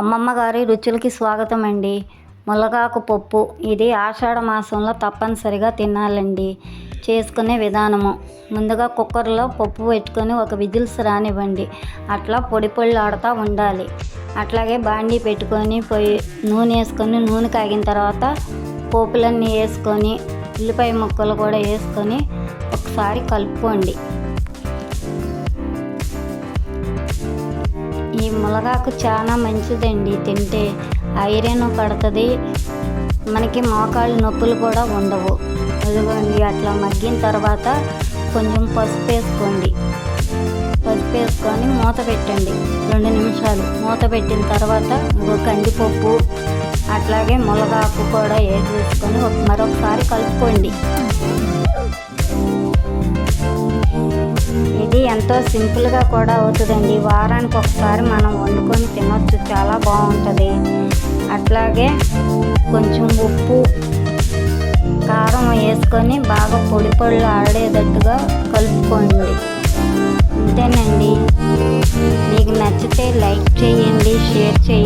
అమ్మమ్మ గారి రుచులకి స్వాగతం అండి ములగాకు పప్పు ఇది ఆషాఢ మాసంలో తప్పనిసరిగా తినాలండి. చేసుకునే విధానము. ముందుగా కుక్కర్లో పప్పు పెట్టుకొని ఒక విజిల్స్ రానివ్వండి. అట్లా పొడి పొళ్ళు ఆడుతూ ఉండాలి. అట్లాగే బాండీ పెట్టుకొని పొయ్యి నూనె వేసుకొని నూనె కాగిన తర్వాత పోపులన్నీ వేసుకొని ఉల్లిపాయ ముక్కలు కూడా వేసుకొని ఒకసారి కలుపుకోండి. ఈ మునగాకు చాలా మంచిదండి. తింటే ఐరన్ పడుతుంది. మనకి మోకాళ్ళ నొప్పులు కూడా ఉండవు. అదిగోండి అట్లా మగ్గిన తర్వాత కొంచెం పసుపు వేసుకోండి. పసుపు వేసుకొని మూత పెట్టండి. రెండు నిమిషాలు. మూత పెట్టిన తర్వాత ఇంకో కందిపప్పు అట్లాగే మునగాకు కూడా వేసేసుకొని మరొకసారి కలుపుకోండి. ఎంతో సింపుల్గా కూడా అవుతుందండి. వారానికి ఒకసారి మనం వండుకొని తినొచ్చు. చాలా బాగుంటుంది. అట్లాగే కొంచెం ఉప్పు కారం వేసుకొని బాగా పొడి పొడులు ఆడేటట్టుగా కలుపుకోండి. అంతేనండి. మీకు నచ్చితే లైక్ చేయండి షేర్ చేయండి.